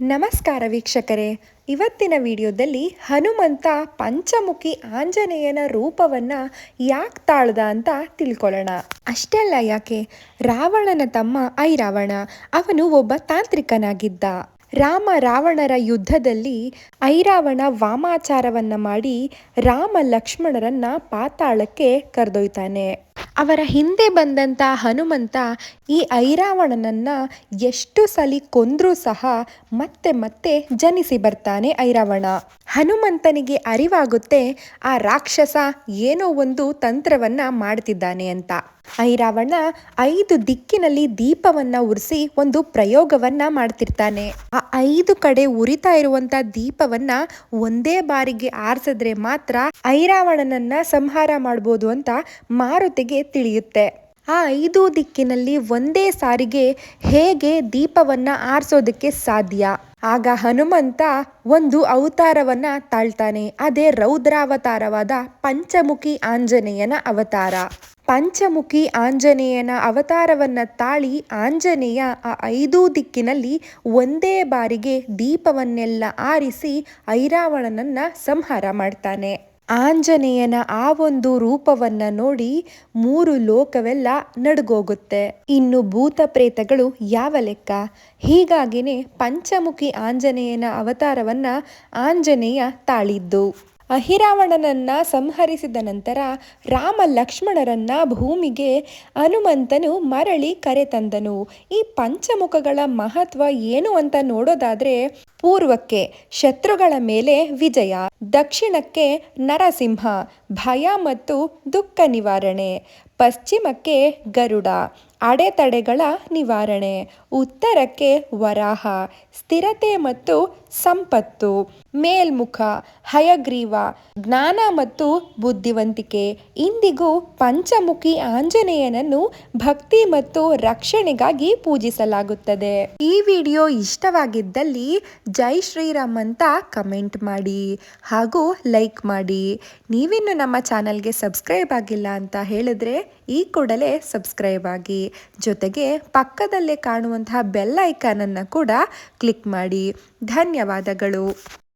ನಮಸ್ಕಾರ ವೀಕ್ಷಕರೇ. ಇವತ್ತಿನ ವಿಡಿಯೋದಲ್ಲಿ ಹನುಮಂತ ಪಂಚಮುಖಿ ಆಂಜನೇಯನ ರೂಪವನ್ನ ಯಾಕೆ ತಾಳ್ದ ಅಂತ ತಿಳ್ಕೊಳ್ಳೋಣ. ಅಷ್ಟೆಲ್ಲ ಯಾಕೆ? ರಾವಣನ ತಮ್ಮ ಐರಾವಣ. ಅವನು ಒಬ್ಬ ತಾಂತ್ರಿಕನಾಗಿದ್ದ. ರಾಮ ರಾವಣರ ಯುದ್ಧದಲ್ಲಿ ಐರಾವಣ ವಾಮಾಚಾರವನ್ನ ಮಾಡಿ ರಾಮ ಲಕ್ಷ್ಮಣರನ್ನ ಪಾತಾಳಕ್ಕೆ ಕರೆದೊಯ್ತಾನೆ. ಅವರ ಹಿಂದೆ ಬಂದಂತ ಹನುಮಂತ ಈ ಐರಾವಣನನ್ನು ಎಷ್ಟು ಸಲಿ ಕೊಂದರೂ ಸಹ ಮತ್ತೆ ಮತ್ತೆ ಜನಿಸಿ ಬರ್ತಾನೆ ಐರಾವಣ. ಹನುಮಂತನಿಗೆ ಅರಿವಾಗುತ್ತೆ, ಆ ರಾಕ್ಷಸ ಏನೋ ಒಂದು ತಂತ್ರವನ್ನು ಮಾಡ್ತಿದ್ದಾನೆ ಅಂತ. ಐರಾವಣ ಐದು ದಿಕ್ಕಿನಲ್ಲಿ ದೀಪವನ್ನ ಉರಿಸಿ ಒಂದು ಪ್ರಯೋಗವನ್ನ ಮಾಡ್ತಿರ್ತಾನೆ. ಆ ಐದು ಕಡೆ ಉರಿತಾ ಇರುವಂತ ದೀಪವನ್ನ ಒಂದೇ ಬಾರಿಗೆ ಆರಿಸಿದ್ರೆ ಮಾತ್ರ ಐರಾವಣನನ್ನ ಸಂಹಾರ ಮಾಡ್ಬೋದು ಅಂತ ಮಾರುತಿಗೆ ತಿಳಿಯುತ್ತೆ. ಆ ಐದು ದಿಕ್ಕಿನಲ್ಲಿ ಒಂದೇ ಸಾರಿಗೆ ಹೇಗೆ ದೀಪವನ್ನ ಆರಿಸೋದಕ್ಕೆ ಸಾಧ್ಯ? ಆಗ ಹನುಮಂತ ಒಂದು ಅವತಾರವನ್ನ ತಾಳ್ತಾನೆ. ಅದೇ ರೌದ್ರಾವತಾರವಾದ ಪಂಚಮುಖಿ ಆಂಜನೇಯನ ಅವತಾರ. ಪಂಚಮುಖಿ ಆಂಜನೇಯನ ಅವತಾರವನ್ನ ತಾಳಿ ಆಂಜನೇಯ ಆ ಐದೂ ದಿಕ್ಕಿನಲ್ಲಿ ಒಂದೇ ಬಾರಿಗೆ ದೀಪವನ್ನೆಲ್ಲ ಆರಿಸಿ ಐರಾವಣನನ್ನು ಸಂಹಾರ ಮಾಡ್ತಾನೆ. ಆಂಜನೇಯನ ಆ ಒಂದು ರೂಪವನ್ನ ನೋಡಿ ಮೂರು ಲೋಕವೆಲ್ಲ ನಡುಗೋಗುತ್ತೆ. ಇನ್ನು ಭೂತ ಪ್ರೇತಗಳು ಯಾವ ಲೆಕ್ಕ? ಹೀಗಾಗಿನೇ ಪಂಚಮುಖಿ ಆಂಜನೇಯನ ಅವತಾರವನ್ನ ಆಂಜನೇಯ ತಾಳಿದ್ದು. ಅಹಿರಾವಣನನ್ನ ಸಂಹರಿಸಿದ ನಂತರ ರಾಮ ಲಕ್ಷ್ಮಣರನ್ನ ಭೂಮಿಗೆ ಹನುಮಂತನು ಮರಳಿ ಕರೆತಂದನು ಈ ಪಂಚಮುಖಗಳ ಮಹತ್ವ ಏನು ಅಂತ ನೋಡೋದಾದ್ರೆ ಪೂರ್ವಕ್ಕೆ ಶತ್ರುಗಳ ಮೇಲೆ ವಿಜಯ, ದಕ್ಷಿಣಕ್ಕೆ ನರಸಿಂಹ, ಭಯ ಮತ್ತು ದುಃಖ ನಿವಾರಣೆ. ಪಶ್ಚಿಮಕ್ಕೆ ಗರುಡ, ಅಡೆತಡೆಗಳ ನಿವಾರಣೆ, ಉತ್ತರಕ್ಕೆ ವರಾಹ, ಸ್ಥಿರತೆ ಮತ್ತು ಸಂಪತ್ತು, ಮೇಲ್ಮುಖ, ಹಯಗ್ರೀವ, ಜ್ಞಾನ ಮತ್ತು ಬುದ್ಧಿವಂತಿಕೆ, ಇಂದಿಗೂ ಪಂಚಮುಖಿ ಆಂಜನೇಯನನ್ನು ಭಕ್ತಿ ಮತ್ತು ರಕ್ಷಣೆಗಾಗಿ ಪೂಜಿಸಲಾಗುತ್ತದೆ. ಈ ವಿಡಿಯೋ ಇಷ್ಟವಾಗಿದ್ದಲ್ಲಿ ಜೈ ಶ್ರೀರಾಮ್ ಅಂತ ಕಮೆಂಟ್ ಮಾಡಿ ಹಾಗೂ ಲೈಕ್ ಮಾಡಿ. ನೀವಿನ್ನು ನಮ್ಮ ಚಾನಲ್ಗೆ ಸಬ್ಸ್ಕ್ರೈಬ್ ಆಗಿಲ್ಲ ಅಂತ ಹೇಳಿದ್ರೆ ಈ ಕೂಡಲೇ ಸಬ್ಸ್ಕ್ರೈಬ್ ಆಗಿ. ಜೊತೆಗೆ ಪಕ್ಕದಲ್ಲೇ ಕಾಣುವಂತಹ ಬೆಲ್ ಐಕಾನನ್ನು ಕೂಡ ಕ್ಲಿಕ್ ಮಾಡಿ. ಧನ್ಯವಾದಗಳು.